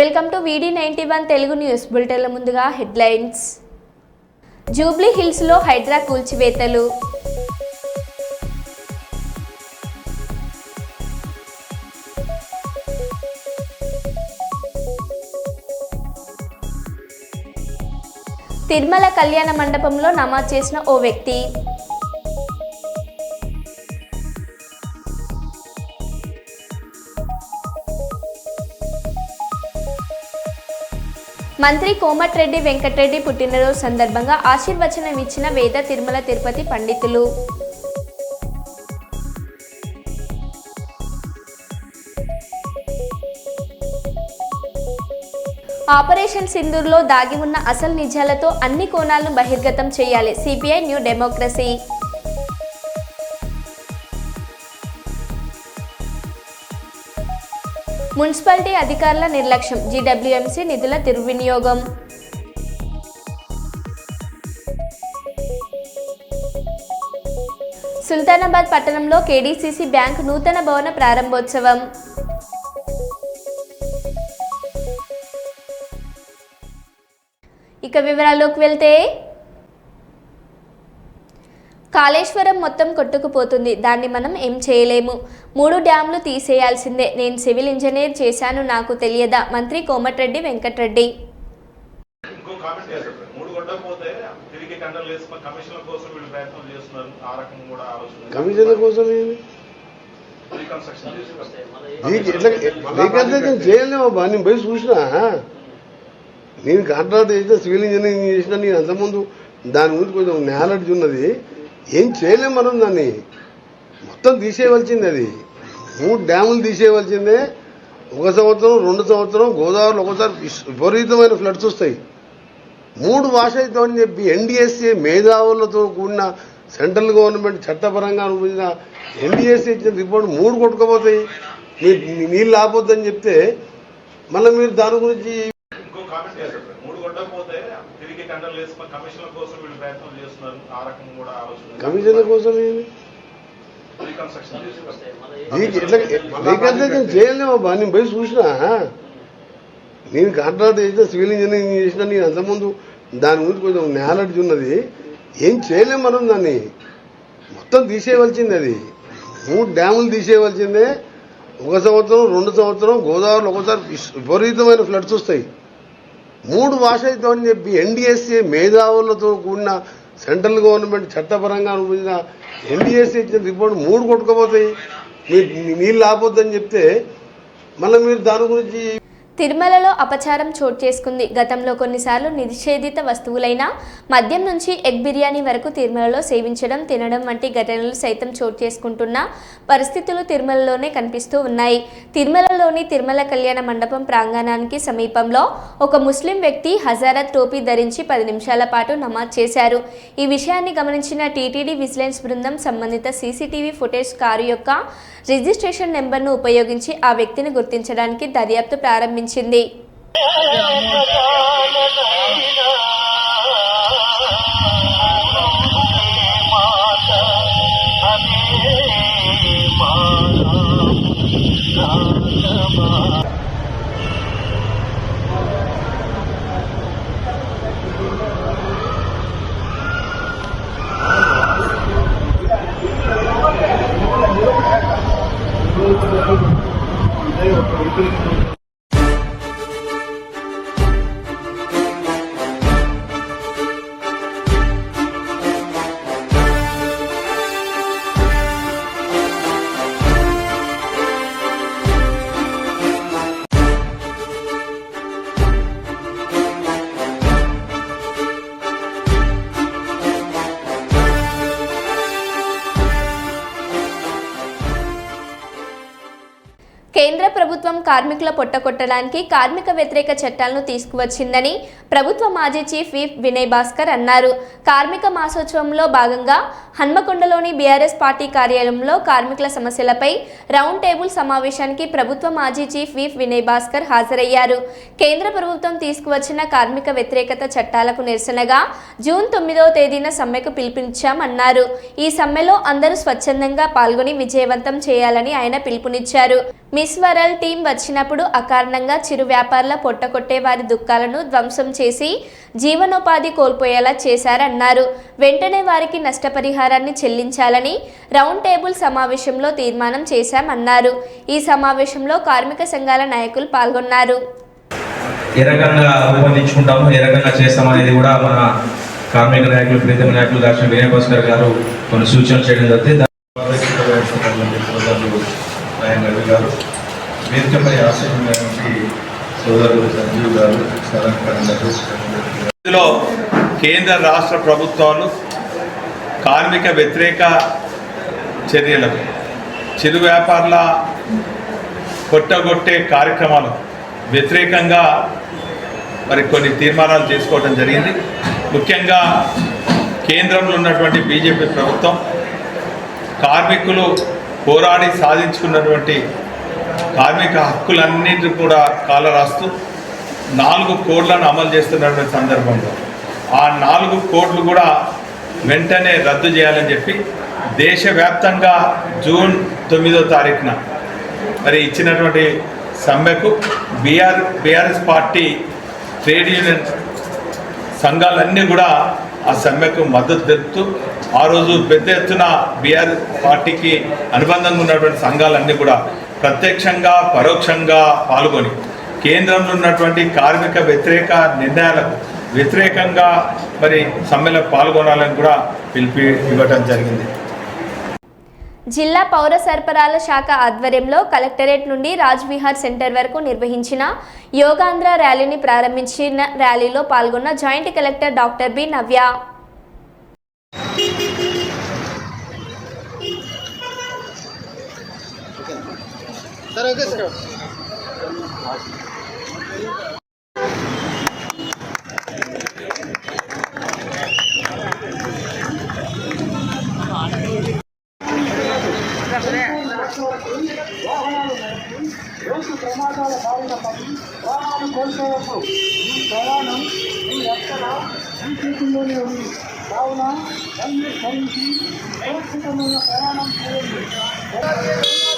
Welcome to వీడి ninety one Telugu news బులెటిన్ల ముందుగా హెడ్లైన్స్ జూబ్లీ హిల్స్లో హైడ్రా కూల్చివేతలు. తిరుమల కళ్యాణ మండపంలో నమాజ్ చేసిన ఓ వ్యక్తి. మంత్రి కోమటిరెడ్డి వెంకటరెడ్డి పుట్టినరోజు సందర్భంగా ఆశీర్వచనం ఇచ్చిన వేద తిరుమల తిరుపతి పండితులు. ఆపరేషన్ సింధూర్లో దాగి ఉన్న అసలు నిజాలతో అన్ని కోణాలను బహిర్గతం చేయాలి. CBI new democracy. మున్సిపాలిటీ అధికారుల నిర్లక్ష్యం. జీడబ్ల్యూఎంసీ నిధుల దుర్వినియోగం. సుల్తానాబాద్ పట్టణంలో కేడీసీసీ బ్యాంక్ నూతన భవన ప్రారంభోత్సవం. ఇక వివరాల్లోకి వెళ్తే కాళేశ్వరం మొత్తం కొట్టుకుపోతుంది. దాన్ని మనం ఏం చేయలేము. మూడు డ్యాంలు తీసేయాల్సిందే. నేను సివిల్ ఇంజనీర్ చేశాను నాకు తెలియదా? మంత్రి కోమటిరెడ్డి వెంకటరెడ్డి. కమిషన్ల కోసం రీకన్స్ట్రక్షన్ చేయలేమబ్బా నేను పోయి చూసినా. నేను కాంట్రాక్ట్ చేసిన సివిల్ ఇంజనీరింగ్ చేసిన నేను అంతకుముందు దాని గురించి కొంచెం నాలెడ్జ్ ఉన్నది ఏం చేయలేం మనం దాన్ని. మొత్తం తీసేయవలసింది అది. మూడు డ్యాములు తీసేయవలసిందే. ఒక సంవత్సరం రెండు సంవత్సరం గోదావరిలో ఒకసారి విపరీతమైన ఫ్లడ్స్ వస్తాయి. మూడు భాష అని చెప్పి ఎన్డీఎస్సీ మేధావులతో కూడిన సెంట్రల్ గవర్నమెంట్ చట్టపరంగా అనుభవించిన ఎన్డీఎస్సీ ఇచ్చిన రిపోర్ట్ మూడు కొట్టుకుపోతాయి. మీరు నీళ్ళు ఆపొద్దని చెప్తే మళ్ళీ మీరు దాని గురించి ఇంకో కామెంట్ చేశారు మూడు కొట్టకపోతే తిరిగి టెండర్లు వేసుకున్న కమిషన్ల కోసం వీళ్ళు ప్రయత్నం చేస్తున్నారు ఆ రకం కూడా ఆలోచన కమిషన్ల కోసం ఏంది రీకన్స్ట్రక్షన్ చేయలేమబ్బా నేను పోయి చూసినా. నేను కాంట్రాక్ట్ చేసిన సివిల్ ఇంజనీరింగ్ చేసిన నేను అంతకుముందు దాని గురించి కొంచెం నాలెడ్జ్ ఉన్నది. ఏం చేయలేం మనం దాన్ని. మొత్తం తీసేయవలసింది అది. మూడు డ్యాములు తీసేయవలసిందే. ఒక సంవత్సరం రెండు సంవత్సరం గోదావరిలో ఒకసారి విపరీతమైన ఫ్లడ్స్ వస్తాయి. మూడు భాషలతో చెప్పి ఎన్డీఎస్ఏ మేధావులతో కూడిన సెంట్రల్ గవర్నమెంట్ చట్టపరంగా అనుభవించిన ఎన్డీఎస్ఏ ఇచ్చిన రిపోర్ట్ మూడు కొట్టుకుపోతాయి. మీరు నీళ్ళు ఆపొద్దని చెప్తే మళ్ళీ మీరు దాని గురించి తిరుమలలో అపచారం చోటు చేసుకుంది. గతంలో కొన్నిసార్లు నిషేధిత వస్తువులైన మద్యం నుంచి ఎగ్ బిర్యానీ వరకు తిరుమలలో సేవించడం తినడం వంటి ఘటనలు సైతం చోటు చేసుకుంటున్న పరిస్థితులు తిరుమలలోనే కనిపిస్తూ ఉన్నాయి. తిరుమలలోని తిరుమల కళ్యాణ మండపం ప్రాంగణానికి సమీపంలో ఒక ముస్లిం వ్యక్తి హజారత్ టోపీ ధరించి పది నిమిషాల పాటు నమాజ్ చేశారు. ఈ విషయాన్ని గమనించిన టీటీడీ విజిలెన్స్ బృందం సంబంధిత సీసీటీవీ ఫుటేజ్ కారు యొక్క రిజిస్ట్రేషన్ నెంబర్ను ఉపయోగించి ఆ వ్యక్తిని గుర్తించడానికి దర్యాప్తు ప్రారంభించారు ప్రారంభించింది కేంద్ర ప్రభుత్వం కార్మికుల పొట్టకొట్టడానికి కార్మిక వ్యతిరేక చట్టాలను తీసుకువచ్చిందని ప్రభుత్వ మాజీ చీఫ్ విప్ వినయ్ భాస్కర్ అన్నారు. కార్మిక మాసోత్సవంలో భాగంగా హన్మకొండలోని బీఆర్ఎస్ పార్టీ కార్యాలయంలో కార్మికుల సమస్యలపై రౌండ్ టేబుల్ సమావేశానికి ప్రభుత్వ మాజీ చీఫ్ విప్ వినయ్ భాస్కర్ హాజరయ్యారు. కేంద్ర ప్రభుత్వం తీసుకువచ్చిన కార్మిక వ్యతిరేకత చట్టాలకు నిరసనగా జూన్ తొమ్మిదవ తేదీన సమ్మెకు పిలుపునిచ్చామన్నారు. ఈ సమ్మెలో అందరూ స్వచ్ఛందంగా పాల్గొని విజయవంతం చేయాలని ఆయన పిలుపునిచ్చారు. మిస్ వరల్డ్ టీం వచ్చినప్పుడు అకారణంగా చిరు వ్యాపారుల పొట్టకొట్టే వారి దుఃఖాలను ధ్వంసం చేసి జీవనోపాధి కోల్పోయేలా చేశారన్నారు. వెంటనే వారికి నష్టపరిహారాన్ని చెల్లించాలని రౌండ్ టేబుల్ సమావేశంలో తీర్మానం చేశామన్నారు. ఈ సమావేశంలో కార్మిక సంఘాల నాయకులు పాల్గొన్నారు. ఏ రకంగా రూపొందించుకుంటాము ఏ రకంగా చేస్తాం అనేది కూడా మన కార్మిక నాయకులు ప్రీతమ నాయకులు దాచిన వినయభాస్కర్ గారు కొన్ని సూచనలు చేయడం జరిగింది. సోదరులు నాయన్ రవి గారు వేదికపై ఆశీర్వదించి సోదరులు సంజీవ్ గారు ఇందులో కేంద్ర రాష్ట్ర ప్రభుత్వాలు కార్మిక వ్యతిరేక చర్యలకు చిరు వ్యాపారుల కొట్టగొట్టే కార్యక్రమాలు వ్యతిరేకంగా మరి కొన్ని తీర్మానాలు చేసుకోవడం జరిగింది. ముఖ్యంగా కేంద్రంలో ఉన్నటువంటి బీజేపీ ప్రభుత్వం కార్మికులు పోరాడి సాధించుకున్నటువంటి కార్మిక హక్కులన్నింటి కూడా కాలరాస్తూ నాలుగు కోడ్లను అమలు చేస్తున్నటువంటి సందర్భంలో ఆ నాలుగు కోడ్లు కూడా వెంటనే రద్దు చేయాలని చెప్పి దేశవ్యాప్తంగా జూన్ తొమ్మిదో తారీఖున మరి ఇచ్చినటువంటి సమ్మెకు BR BRS party trade union సంఘాలన్నీ కూడా ఆ సమ్మెకు మద్దతు తెలుపుతూ ఆ రోజు పెద్ద ఎత్తున బీఆర్ పార్టీకి అనుబంధంగా ఉన్నటువంటి సంఘాలన్నీ కూడా ప్రత్యక్షంగా పరోక్షంగా పాల్గొని కేంద్రంలో ఉన్నటువంటి కార్మిక వ్యతిరేక నిర్ణయాలకు వ్యతిరేకంగా మరి సమ్మెలో పాల్గొనాలని కూడా పిలిపి ఇవ్వటం జరిగింది. జిల్లా పౌర సరఫరాల శాఖ ఆధ్వర్యంలో కలెక్టరేట్ నుండి రాజ్విహార్ సెంటర్ వరకు నిర్వహించిన యోగాంధ్ర ర్యాలీని ప్రారంభించిన ర్యాలీలో పాల్గొన్న joint collector doctor B Navya. రోజు ప్రమాదాల బారిన పడి ప్రాణాలు కోల్పోవద్దు ఈ ప్రయాణం మీ రక్షణ మీ చేతుల్లోనే ఉంది కావున అన్ని భరించి సురక్షితమైన ప్రయాణం చేయండి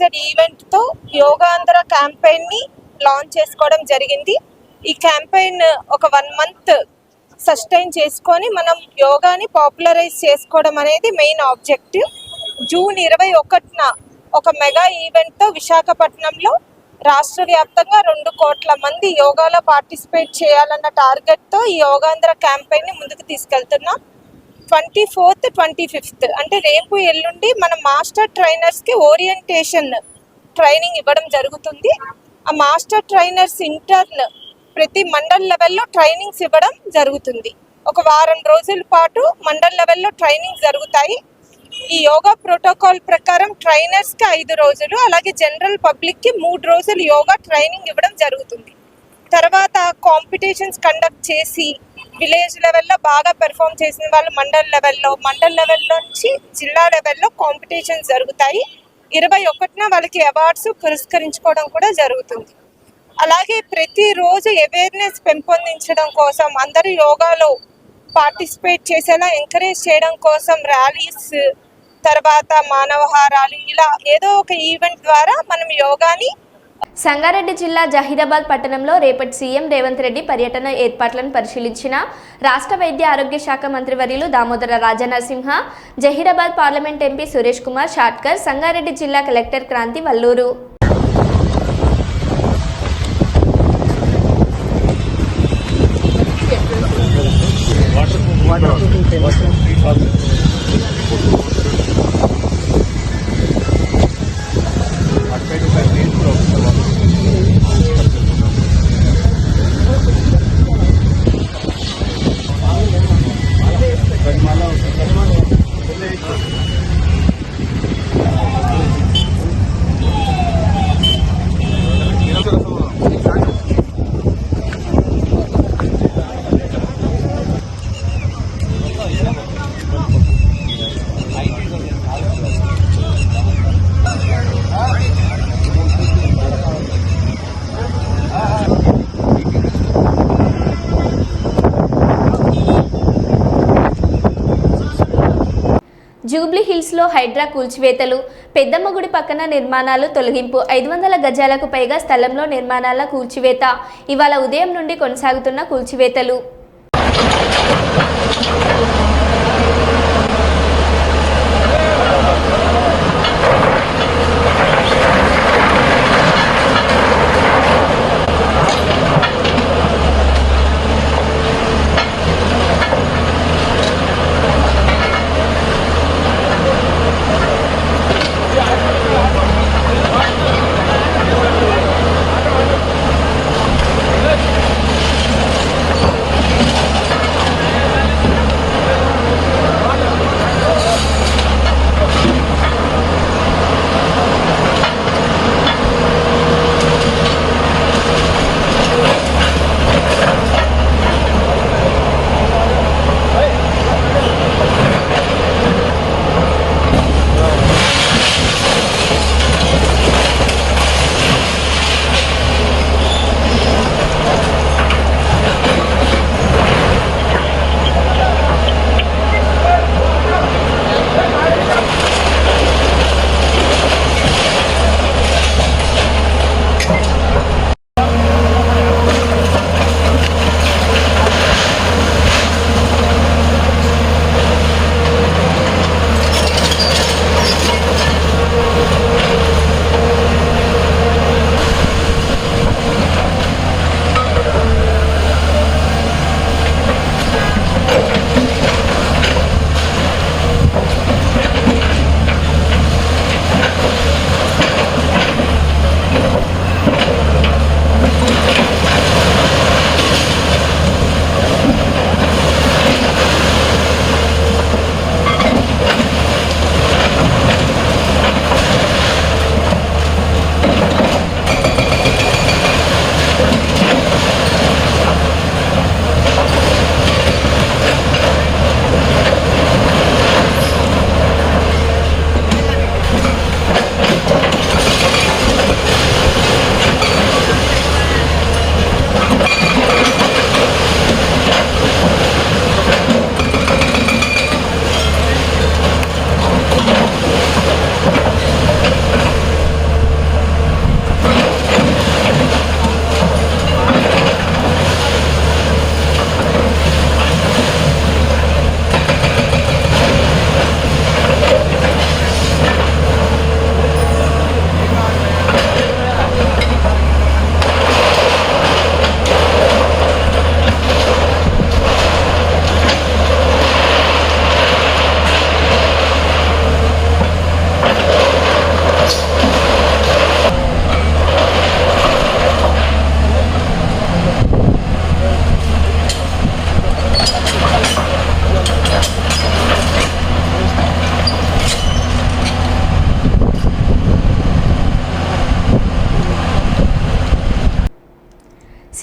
కట్ ఈవెంట్తో యోగాంధ్ర క్యాంపెయిన్ని లాంచ్ చేసుకోవడం జరిగింది. ఈ క్యాంపెయిన్ ఒక వన్ మంత్ సస్టైన్ చేసుకొని మనం యోగాని పాపులరైజ్ చేసుకోవడం అనేది మెయిన్ ఆబ్జెక్టివ్ జూన్ ఇరవై ఒకటిన ఒక మెగా ఈవెంట్తో విశాఖపట్నంలో రాష్ట్ర వ్యాప్తంగా రెండు కోట్ల మంది యోగాలో పార్టిసిపేట్ చేయాలన్న టార్గెట్తో ఈ యోగాంధ్ర క్యాంపెయిన్ని ముందుకు తీసుకెళ్తున్నాం. Twenty fourth twenty fifth. అంటే రేపు ఎల్లుండి మన మాస్టర్ ట్రైనర్స్కి ఓరియంటేషన్ ట్రైనింగ్ ఇవ్వడం జరుగుతుంది. ఆ మాస్టర్ ట్రైనర్స్ ఇంటర్న్ ప్రతి మండల్ లెవెల్లో ట్రైనింగ్స్ ఇవ్వడం జరుగుతుంది. ఒక వారం రోజుల పాటు మండల్ లెవెల్లో ట్రైనింగ్ జరుగుతాయి. ఈ యోగా ప్రోటోకాల్ ప్రకారం ట్రైనర్స్కి ఐదు రోజులు అలాగే జనరల్ పబ్లిక్కి మూడు రోజులు యోగా ట్రైనింగ్ ఇవ్వడం జరుగుతుంది. తర్వాత కాంపిటీషన్స్ కండక్ట్ చేసి విలేజ్ లెవెల్లో బాగా పెర్ఫామ్ చేసిన వాళ్ళు మండల్ లెవెల్లో మండల్ లెవెల్ నుంచి జిల్లా లెవెల్లో కాంపిటీషన్స్ జరుగుతాయి. ఇరవై ఒకటిన వాళ్ళకి అవార్డ్స్ పురస్కరించుకోవడం కూడా జరుగుతుంది. అలాగే ప్రతిరోజు అవేర్నెస్ పెంపొందించడం కోసం అందరూ యోగాలో పార్టిసిపేట్ చేసేలా ఎంకరేజ్ చేయడం కోసం ర్యాలీస్ తర్వాత మానవహారాలు ఇలా ఏదో ఒక ఈవెంట్ ద్వారా మనం యోగాని సంగారెడ్డి జిల్లా జహీరాబాద్ పట్టణంలో రేపటి సీఎం రేవంత్ రెడ్డి పర్యటన ఏర్పాట్లను పరిశీలించిన రాష్ట్ర వైద్య ఆరోగ్య శాఖ మంత్రివర్యులు దామోదర రాజనరసింహ జహీరాబాద్ పార్లమెంట్ ఎంపీ సురేష్ కుమార్ షాట్కర్ సంగారెడ్డి జిల్లా కలెక్టర్ క్రాంతి వల్లూరు. జూబ్లీ హిల్స్లో హైడ్రా కూల్చివేతలు పెద్దమ్మ గుడి పక్కన నిర్మాణాలు తొలగింపు ఐదు వందల గజాలకు పైగా స్థలంలో నిర్మాణాల కూల్చివేత ఇవాళ ఉదయం నుండి కొనసాగుతున్న కూల్చివేతలు.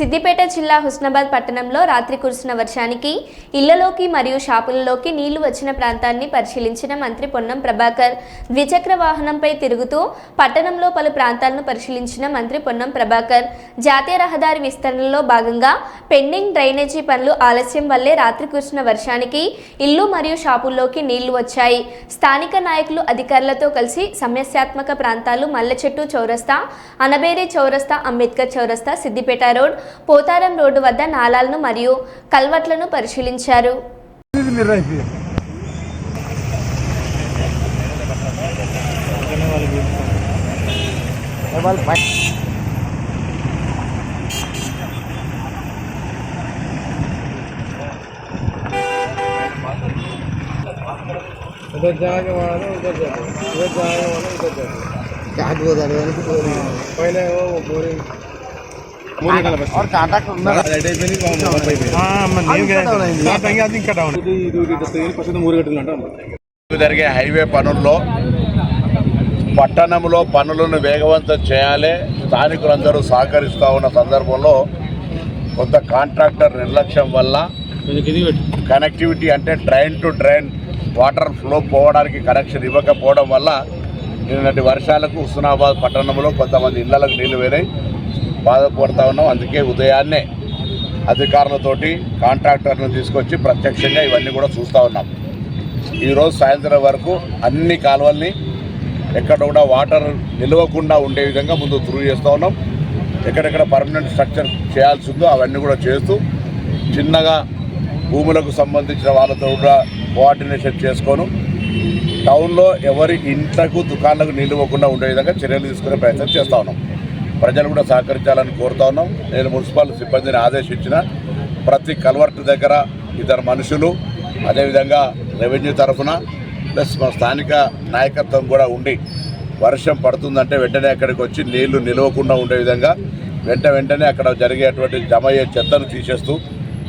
సిద్దిపేట జిల్లా హుస్నాబాద్ పట్టణంలో రాత్రి కురిసిన వర్షానికి ఇళ్ళలోకి మరియు షాపులలోకి నీళ్ళు వచ్చిన ప్రాంతాన్ని పరిశీలించిన మంత్రి పొన్నం ప్రభాకర్ ద్విచక్ర వాహనంపై తిరుగుతూ పట్టణంలో పలు ప్రాంతాలను పరిశీలించిన మంత్రి పొన్నం ప్రభాకర్ జాతీయ రహదారి విస్తరణలో భాగంగా పెండింగ్ డ్రైనేజీ పనులు ఆలస్యం వల్లే రాత్రి కురిసిన వర్షానికి ఇల్లు మరియు షాపుల్లోకి నీళ్ళు వచ్చాయి. స్థానిక నాయకులు అధికారులతో కలిసి సమస్యాత్మక ప్రాంతాలు మల్లచెట్టు చౌరస్తా అనబేరి చౌరస్తా అంబేద్కర్ చౌరస్తా సిద్దిపేట రోడ్ పోతారం రోడ్డు వద్ద నాలాలను మరియు కల్వట్లను పరిశీలించారు उधर जाके वहाँ ना उधर जाओ उधर जाएगा वहाँ ना उधर जाओ क्या दो पहले वो बोरिंग और కాంటాక్ట్ ఉన్నారు? జరిగే హైవే పనుల్లో పట్టణంలో పనులను వేగవంతం చేయాలి. స్థానికులందరూ సహకరిస్తూ ఉన్న సందర్భంలో కొంత కాంట్రాక్టర్ నిర్లక్ష్యం వల్ల కనెక్టివిటీ అంటే drain to drain water flow పోవడానికి కనెక్షన్ ఇవ్వకపోవడం వల్ల నిన్నటి వర్షాలకు హుస్నాబాద్ పట్టణంలో కొంతమంది ఇళ్ళకు నీళ్ళు వేరాయి బాధపడతా ఉన్నాం. అందుకే ఉదయాన్నే అధికారులతోటి కాంట్రాక్టర్లను తీసుకొచ్చి ప్రత్యక్షంగా ఇవన్నీ కూడా చూస్తూ ఉన్నాం. ఈరోజు సాయంత్రం వరకు అన్ని కాలువల్ని ఎక్కడ కూడా వాటర్ నిలవకుండా ఉండే విధంగా ముందు త్రూ చేస్తూ ఉన్నాం. ఎక్కడెక్కడ పర్మనెంట్ స్ట్రక్చర్ చేయాల్సి ఉందో అవన్నీ కూడా చేస్తూ చిన్నగా భూములకు సంబంధించిన వాళ్ళతో కూడా కోఆర్డినేషన్ చేసుకోను టౌన్లో ఎవరి ఇంట్లకు దుకాణాలకు నిలవకుండా ఉండే విధంగా చర్యలు తీసుకునే ప్రయత్నం చేస్తూ ఉన్నాం. ప్రజలు కూడా సహకరించాలని కోరుతా ఉన్నాం. నేను మున్సిపల్ సిబ్బందిని ఆదేశించిన ప్రతి కల్వర్ట్ దగ్గర ఇద్దరు మనుషులు అదేవిధంగా రెవెన్యూ తరఫున ప్లస్ మా స్థానిక నాయకత్వం కూడా ఉండి వర్షం పడుతుందంటే వెంటనే అక్కడికి వచ్చి నీళ్ళు నిలవకుండా ఉండే విధంగా వెంట వెంటనే అక్కడ జరిగేటువంటి జమ అయ్యే చెత్తను తీసేస్తూ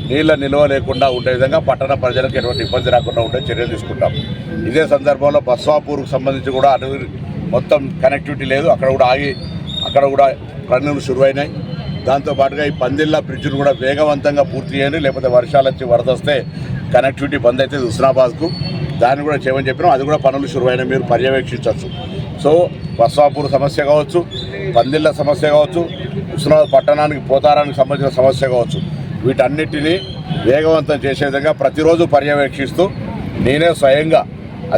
నీళ్ళ నిల్వ లేకుండా ఉండే విధంగా పట్టణ ప్రజలకు ఎటువంటి ఇబ్బంది రాకుండా ఉండే చర్యలు తీసుకుంటాం. ఇదే సందర్భంలో బస్వాపూర్కు సంబంధించి కూడా అటు మొత్తం కనెక్టివిటీ లేదు. అక్కడ కూడా ఆగి అక్కడ కూడా పనులు శురువైనాయి. దాంతోపాటుగా ఈ పందిళ్ళ బ్రిడ్జ్ను కూడా వేగవంతంగా పూర్తి చేయండి. లేకపోతే వర్షాలు వచ్చి వరద వస్తే కనెక్టివిటీ బంద్ అవుతుంది హుస్నాబాద్కు. దాన్ని కూడా చేయమని చెప్పినాం. అది కూడా పనులు శురువైనాయి. మీరు పర్యవేక్షించవచ్చు. సో బస్వాపూర్ సమస్య కావచ్చు పందిళ్ళ సమస్య కావచ్చు హుస్నాబాద్ పట్టణానికి పోతారానికి సంబంధించిన సమస్య కావచ్చు. వీటన్నిటినీ వేగవంతం చేసే విధంగా ప్రతిరోజు పర్యవేక్షిస్తూ నేనే స్వయంగా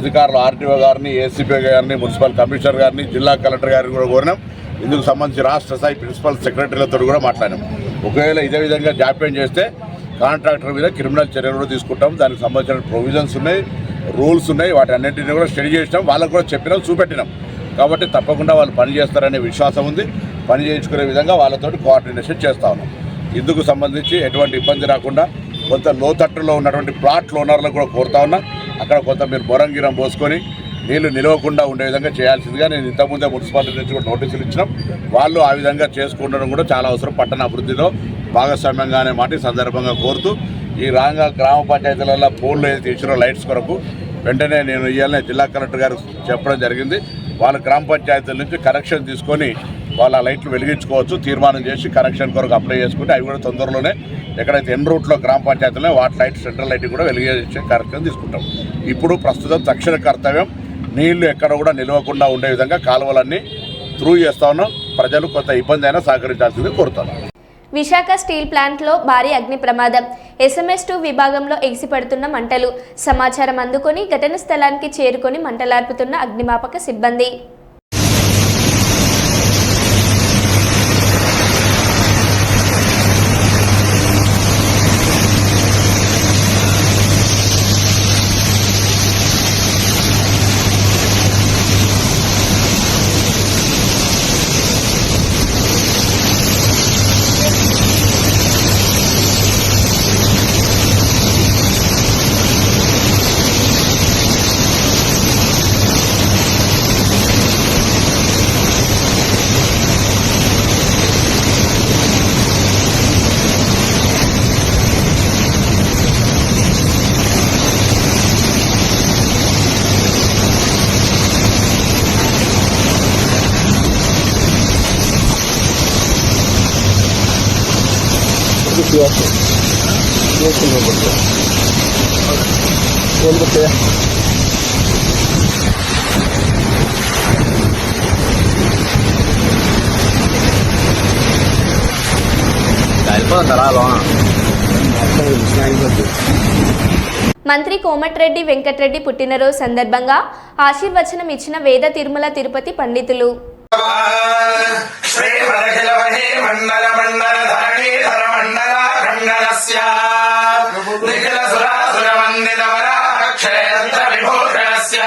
అధికారులు ఆర్టీఓ గారిని ఏసీపీ గారిని మున్సిపల్ కమిషనర్ గారిని జిల్లా కలెక్టర్ గారిని కూడా కోరినాం. ఇందుకు సంబంధించి రాష్ట్ర స్థాయి ప్రిన్సిపల్ సెక్రటరీలతో కూడా మాట్లాడాం ఒకవేళ ఇదే విధంగా జాప్యం చేస్తే కాంట్రాక్టర్ మీద క్రిమినల్ చర్యలు కూడా తీసుకుంటాం దానికి సంబంధించిన ప్రొవిజన్స్ ఉన్నాయి రూల్స్ ఉన్నాయి వాటి అన్నింటినీ కూడా స్టడీ చేసినాం. వాళ్ళకు కూడా చెప్పినాం చూపెట్టినాం. కాబట్టి తప్పకుండా వాళ్ళు పని చేస్తారనే విశ్వాసం ఉంది. పని చేయించుకునే విధంగా వాళ్ళతోటి కోఆర్డినేషన్ చేస్తా ఉన్నాం. ఇందుకు సంబంధించి ఎటువంటి ఇబ్బంది రాకుండా కొంత లోతట్టులో ఉన్నటువంటి ప్లాట్ ఓనర్లకు కూడా కోరుతా ఉన్నా. అక్కడ కొంత మీరు బొరంగిరం పోసుకొని నీళ్ళు నిలవకుండా ఉండే విధంగా చేయాల్సిందిగా నేను ఇంతకుముందే మున్సిపాలిటీ నుంచి కూడా నోటీసులు ఇచ్చినాం. వాళ్ళు ఆ విధంగా చేసుకుండడం కూడా చాలా అవసరం పట్టణ అభివృద్ధిలో భాగస్వామ్యంగా అనే మాట సందర్భంగా కోరుతూ ఈ రాంగా గ్రామ పంచాయతీలలో పోల్లు ఏదైతే ఇచ్చినో లైట్స్ కొరకు వెంటనే నేను ఇవాళ జిల్లా కలెక్టర్ గారు చెప్పడం జరిగింది. వాళ్ళ గ్రామ పంచాయతీల నుంచి కనెక్షన్ తీసుకొని వాళ్ళ లైట్లు వెలిగించుకోవచ్చు తీర్మానం చేసి కనెక్షన్ కొరకు అప్లై చేసుకుంటే అవి కూడా తొందరలోనే ఎక్కడైతే ఎన్ రూట్లో గ్రామ పంచాయతీలో వాటి లైట్ సెంట్రల్ లైట్ కూడా వెలిగించే కార్యక్రమం తీసుకుంటాం. ఇప్పుడు ప్రస్తుతం తక్షణ కర్తవ్యం నీళ్ళు ఎక్కడ కూడా నిలవకుండా ఉండే విధంగా కాలువలన్నీ త్రూ చేస్తా ఉన్నాం. ప్రజలు కొంత ఇబ్బంది అయినా సహకరించాల్సింది కోరుతున్నాం. విశాఖ స్టీల్ ప్లాంట్లో భారీ అగ్ని ప్రమాదం. ఎస్ఎంఎస్ టూ విభాగంలో ఎగిసిపడుతున్న మంటలు. సమాచారం అందుకొని ఘటన స్థలానికి చేరుకొని మంటలార్పుతున్న అగ్నిమాపక సిబ్బంది. మంత్రి కోమటిరెడ్డి వెంకటరెడ్డి పుట్టినరోజు సందర్భంగా ఆశీర్వచనం ఇచ్చిన వేద తిరుమల తిరుపతి పండితులు. మండల మండల ధరణీధర ఖండనస్య నిఖిల సురాసుర వరాహ క్షేత్ర విభూషణస్య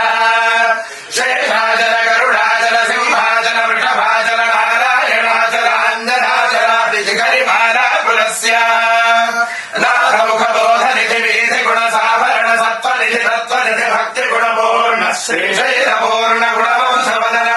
శేషాచల గరుడాచల సింహాచల వృషభాచల నారాయణాచల అంజనాచలాది నాథముఖ బోధ నిధి వీధి గుణ సాభరణ భక్తి గుణ పూర్ణ శ్రీశైల పూర్ణ గుణవంశ వదన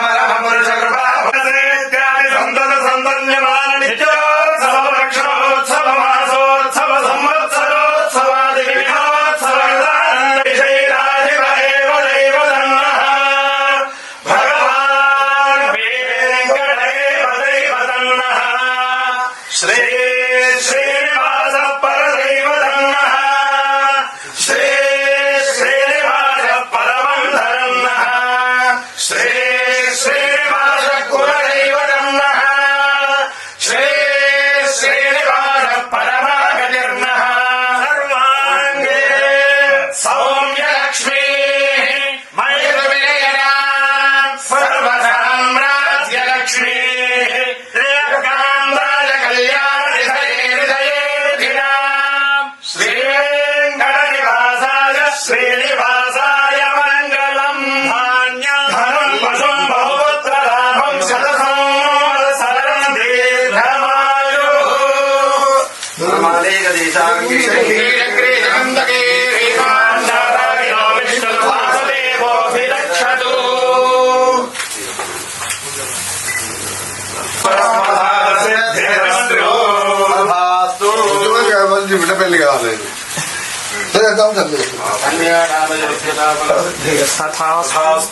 సరే వెళ్దాం తల్లి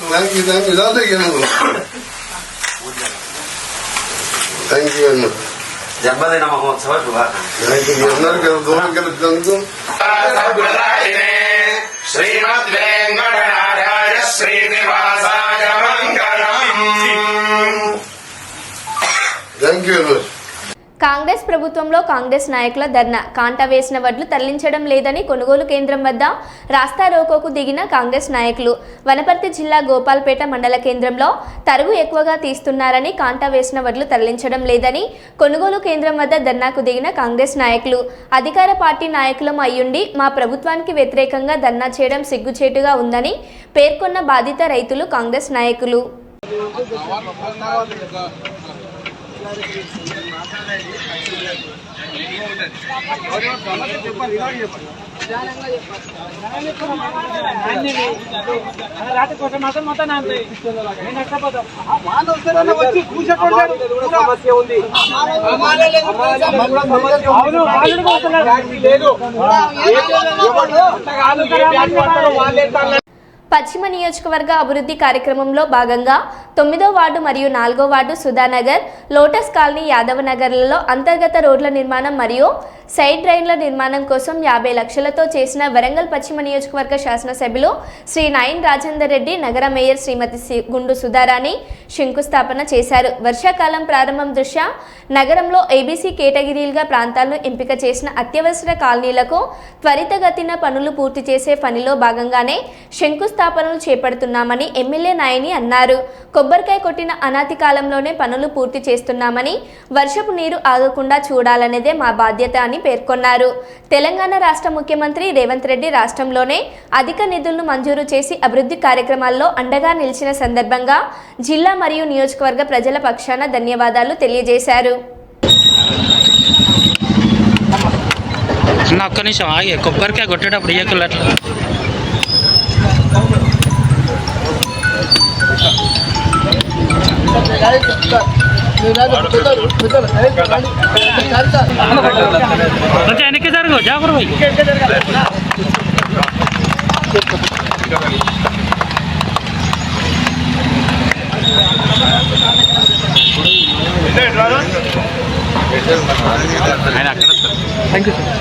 థ్యాంక్ యూ థ్యాంక్ యూ ఇదంతా థ్యాంక్ యూ వెరీ మచ్ జన్మదిన మహోత్సవ శుభాకాంక్షలు థ్యాంక్ యూ అందరికీ దూరం కలిసినందుకు శ్రీమద్వేంకటనాథాయ శ్రీనివాసాయ మంగళం thank you very much Congress ప్రభుత్వంలో కాంగ్రెస్ నాయకుల ధర్నా. కాంట వేసిన వడ్లు తరలించడం లేదని కొనుగోలు కేంద్రం వద్ద రాస్తా రోకోకు దిగిన కాంగ్రెస్ నాయకులు. వనపర్తి జిల్లా గోపాల్పేట మండల కేంద్రంలో తరుగు ఎక్కువగా తీస్తున్నారని కాంటా వేసిన వడ్లు తరలించడం లేదని కొనుగోలు కేంద్రం వద్ద ధర్నాకు దిగిన కాంగ్రెస్ నాయకులు. అధికార పార్టీ నాయకులం అయ్యుండి మా ప్రభుత్వానికి వ్యతిరేకంగా ధర్నా చేయడం సిగ్గుచేటుగా ఉందని పేర్కొన్న బాధిత రైతులు కాంగ్రెస్ నాయకులు. రాత్రి కోసం మాత్రం మొత్తం నాన్న నేను నష్టపోతాం వాళ్ళు వస్తారన్న వచ్చి కూర్చోకుండా సమస్య ఉంది అవును వాళ్ళు కూడా వస్తున్నారు. లేదు వాళ్ళే పశ్చిమ నియోజకవర్గ అభివృద్ధి కార్యక్రమంలో భాగంగా తొమ్మిదో వార్డు మరియు నాలుగో ward Sudhanagar lotus colony Yadava నగర్లలో అంతర్గత రోడ్ల నిర్మాణం మరియు సైడ్ డ్రైన్ల నిర్మాణం కోసం యాభై లక్షలతో చేసిన వరంగల్ పశ్చిమ నియోజకవర్గ శాసనసభ్యులు శ్రీ నాయన్ రాజేందర్ రెడ్డి నగర మేయర్ శ్రీమతి గుండు సుధారాణి శంకుస్థాపన చేశారు. వర్షాకాలం ప్రారంభం దృష్ట్యా నగరంలో ఏబీసీ కేటగిరీలుగా ప్రాంతాలను ఎంపిక చేసిన అత్యవసర కాలనీలకు త్వరితగతిన పనులు పూర్తి చేసే పనిలో భాగంగానే శంకుస్థాపనలు చేపడుతున్నామని ఎమ్మెల్యే నాయని అన్నారు. కొబ్బరికాయ కొట్టిన అనాతి కాలంలోనే పనులు పూర్తి చేస్తున్నామని వర్షపు నీరు ఆగకుండా చూడాలనేదే మా బాధ్యత అని పేర్కొన్నారు. తెలంగాణ రాష్ట్ర ముఖ్యమంత్రి రేవంత్ రెడ్డి రాష్ట్రంలోనే అధిక నిధులను మంజూరు చేసి అభివృద్ధి కార్యక్రమాల్లో అండగా నిలిచిన సందర్భంగా జిల్లా మరియు నియోజకవర్గ ప్రజల పక్షాన ధన్యవాదాలు తెలియజేశారు. అన్న ఒక్క నిమిషం ఆగి కొబ్బరికాయ కొట్టేటప్పుడు ఇయ్యకులు అట్లా కొంచెం వెనక్కి జరుగు జాగ్రత్త పోయి ఆయన అక్కడ థ్యాంక్ యూ సార్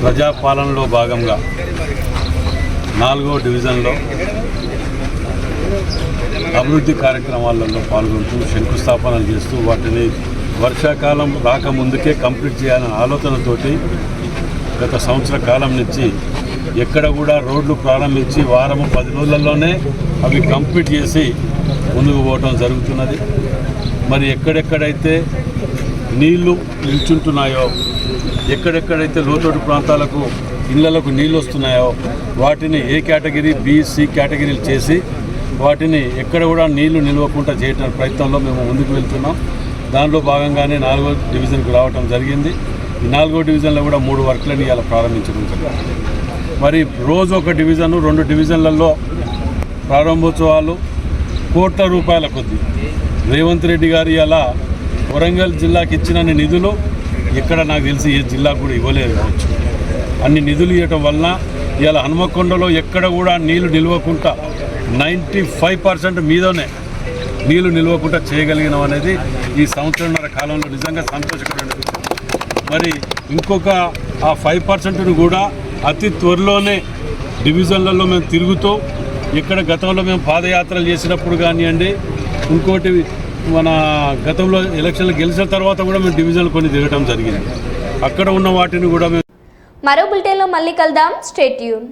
ప్రజాపాలనలో భాగంగా నాలుగో డివిజన్లో అభివృద్ధి కార్యక్రమాలలో పాల్గొంటూ శంకుస్థాపనలు చేస్తూ వాటిని వర్షాకాలం రాకముందుకే కంప్లీట్ చేయాలనే ఆలోచనతోటి గత సంవత్సర కాలం నుంచి ఎక్కడ కూడా రోడ్లు ప్రారంభించి వారము పది రోజులలోనే అవి కంప్లీట్ చేసి ముందుకు పోవటం జరుగుతున్నది. మరి ఎక్కడెక్కడైతే నీళ్ళు నిల్చుంటున్నాయో ఎక్కడెక్కడైతే లోతోటి ప్రాంతాలకు ఇళ్ళకు నీళ్ళు వస్తున్నాయో వాటిని ఏ కేటగిరీ బీసీ కేటగిరీలు చేసి వాటిని ఎక్కడ కూడా నీళ్ళు నిలవకుండా చేయటం ప్రయత్నంలో మేము ముందుకు వెళ్తున్నాం. దానిలో భాగంగానే నాలుగో డివిజన్కి రావటం జరిగింది. ఈ నాలుగో డివిజన్లో కూడా మూడు వర్క్లను ఇవాళ ప్రారంభించడం జరిగింది. మరి రోజు ఒక డివిజన్ రెండు డివిజన్లలో ప్రారంభోత్సవాలు కోట్ల రూపాయల కొద్ది. రేవంత్ రెడ్డి గారు ఇలా వరంగల్ జిల్లాకి ఇచ్చిన నిధులు ఎక్కడ నాకు తెలిసి ఏ జిల్లా కూడా ఇవ్వలేదు కావచ్చు. అన్ని నిధులు ఇవ్వటం వలన ఇవాళ హనుమకొండలో ఎక్కడ కూడా నీళ్ళు నిల్వకుండా నైంటీ ఫైవ్ పర్సెంట్ మీదనే నీళ్ళు నిల్వకుండా చేయగలిగినాం అనేది ఈ సంవత్సరంన్నర కాలంలో నిజంగా సంతోషకరమైన మరి ఇంకొక ఆ ఫైవ్ పర్సెంట్ను కూడా అతి త్వరలోనే డివిజన్లలో మేము తిరుగుతూ ఇక్కడ గతంలో మేము పాదయాత్రలు చేసినప్పుడు కానివ్వండి ఇంకోటి మన గతంలో ఎలక్షన్లు గెలిచిన తర్వాత కూడా మేము డివిజన్లు కొన్ని తిరగడం జరిగింది. అక్కడ ఉన్న వాటిని కూడా మేము మరో బులెటిన్లో మళ్ళీ కలుద్దాం. స్టేట్ యూన్